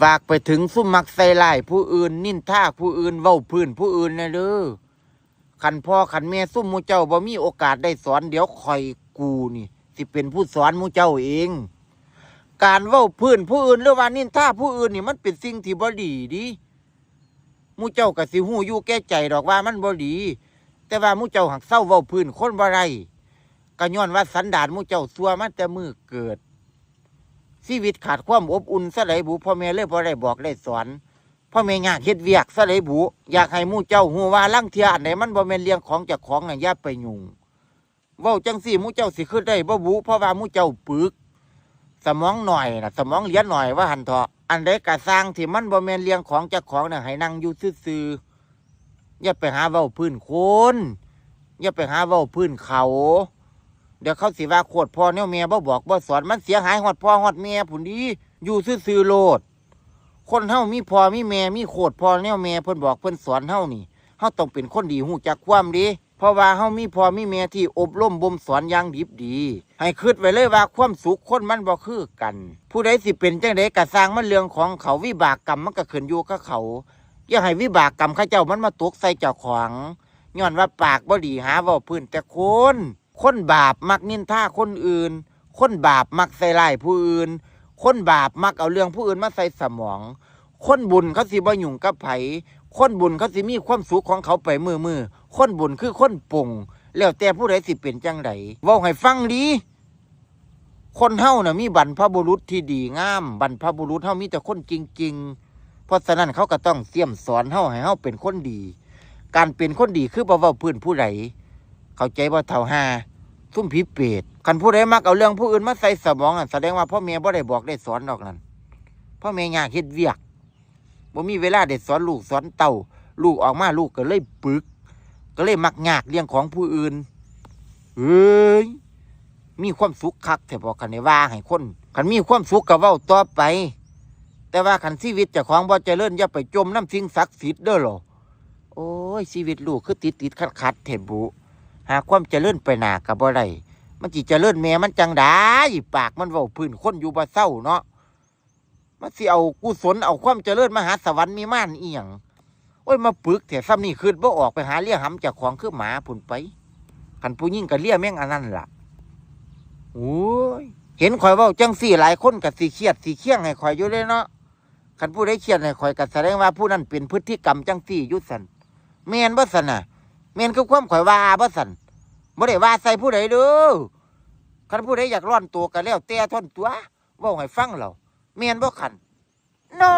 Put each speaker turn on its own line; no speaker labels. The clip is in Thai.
ฝากไปถึงซุ่มมักใส่ลายผู้อื่น นินท่าผู้อื่นเว้าพื้นผู้อื่นนะเด้อขันพ่อขันแม่ซุ่มมูเจ้าบ่มีโอกาสได้สอน เดี๋ยวคอยกูนี่สิเป็นผู้สอนมูเจ้าเอง การเว้าพื้นผู้อื่นหรือว่านินท่าผู้อื่นนี่มันเป็นสิ่งที่บ่ดีดิมูเจ้าก็สิหู้อยู่แก่ใจดอกว่ามันบ่ดี แต่ว่ามูเจ้าหักเศร้าเว้าพื้นคนบ่ไรก็ย้อนว่าสันดานมูเจ้าซัวมันแต่มือเกิด ชีวิตขาดความอบอุ่นซะไหลบุพ่อแม่เลยบ่ได้บอกได้สอนพ่อแม่อยากเฮ็ดเวียกซะไหลบุอยากให้มู่เจ้าฮู้ว่าลังเทียอันไหนมันบ่แม่นเลี้ยงของจากของน่ะอย่าไปยุ่งเว้าจังซี่มู่เจ้าสิขึ้นได้บ่บุเพราะว่ามู่เจ้าปึก สมองหน่อยน่ะสมองเลี้ยนหน่อยว่าหันเถาะอันใดกะสร้างที่มันบ่แม่นเลี้ยงของจากของน่ะให้นั่งอยู่ซื่อๆอย่าไปหาเว้าพื้นคนอย่าไปหาเว้าพื้นเขา เดี๋ยวเขาสิว่าโคตรพ่อเนี่ยแม่บ่บอกบ่สอนมันเสียหายฮอดพ่อฮอดแม่ผุนดีอยู่ซื่อๆโลด คนเฮามีพ่อมีแม่มีโคตรพ่อเนี่ยแม่เพิ่นบอกเพิ่นสอนเฮานี่เฮาต้องเป็นคนดีฮู้จักความดีเพราะว่าเฮามีพ่อมีแม่ที่อบรมบ่มสอนอย่างดีดี ให้คิดไว้เลยว่าความสุขคนมันบ่คือกัน ผู้ใดสิเป็นจังไดก็สร้างมันเรื่องของเขาวิบากกรรมมันก็ขึ้นอยู่กับเขาอย่าให้วิบากกรรมข้าเจ้ามันมาตกใส่เจ้าของย้อนว่าปากบ่ดีหาเว้าพื้นแต่คน คนบาปมักนินท่าคนอื่น คนบาปมักใส่ร้ายผู้อื่น คนบาปมักเอาเรื่องผู้อื่นมาใส่สมอง คนบุญเขาสิบ่ยุ่งกับไผคนบุญเขาสิมีความสุขของเขาไปมือมือคนบุญคือคนปงแล้วแต่ผู้ใดสิเป็นจังไดเว้าให้ฟังดีคนเฮาน่ะมีบรรพบุรุษที่ดีงามบรรพบุรุษเฮามีแต่คนจริง ๆ เพราะฉะนั้นเขาก็ต้องเสี่ยมสอนเฮาให้เฮาเป็นคนดี การเป็นคนดีคือบ่เว้าพื้นผู้ใด เข้าใจว่าเท่าห้าซุ่มผีเปรตคันผู้ใดมักเอาเรื่องผู้อื่นมาใส่สมองอะแสดงว่าพ่อแม่บ่ได้บอกได้สอนดอกนั่นพ่อแม่ยากเฮ็ดเวียกบ่มีเวลาได้สอนลูกสอนเต่าลูกออกมาลูกก็เลยปึก ก็เลยมักยากเรื่องของผู้อื่นเอ้ยมีความสุขคักแต่บอกกันในว่าให้คนคันมีความสุขก็เว้าต่อไป แต่ว่าคันชีวิตเจ้าของบ่เจริญอย่าไปจมน้ำสิ่งศักดิ์สิทธิ์เด้อหรอโอ้ยชีวิตลูกคือติดติดขัดขัดเทบุ หาความเจริญไปหนากับบ่ได้มันจิเจริญแม่มันจังได้ปากมันเว้าพื้นคนอยู่บ่เศร้าเนาะมันสิเอากุศลเอาความเจริญมหาสวรรค์มีม่านเอียงโอ้ยมาปึกแต่ซ้ำนี่คืนบ่ออกไปหาเลี้ยหำจากของคือหมาพุ่นไปคันผู้ยิ่งก็เลี้ยแม่งอันนั้นล่ะโอ้ยเห็นข่อยว้าจังสี่หลายคนก็สิเครียดสิเคียงให้ข่อยอยู่เลยเนาะคันผู้ใดเครียดให้ข่อยก็แสดงว่าผู้นั้นเป็นพฤติกรรมจังสี่ยุสันแม่นบ่สันน่ะ เมนคือความข่อยว่าบ่สันบ่ได้ว่าใส่ผู้ใดเด้อคันผู้ใดอยากร้อนตัวก็แล้วแต่ทนตัวเว้าให้ฟังเราเมนบ่ขันน้อ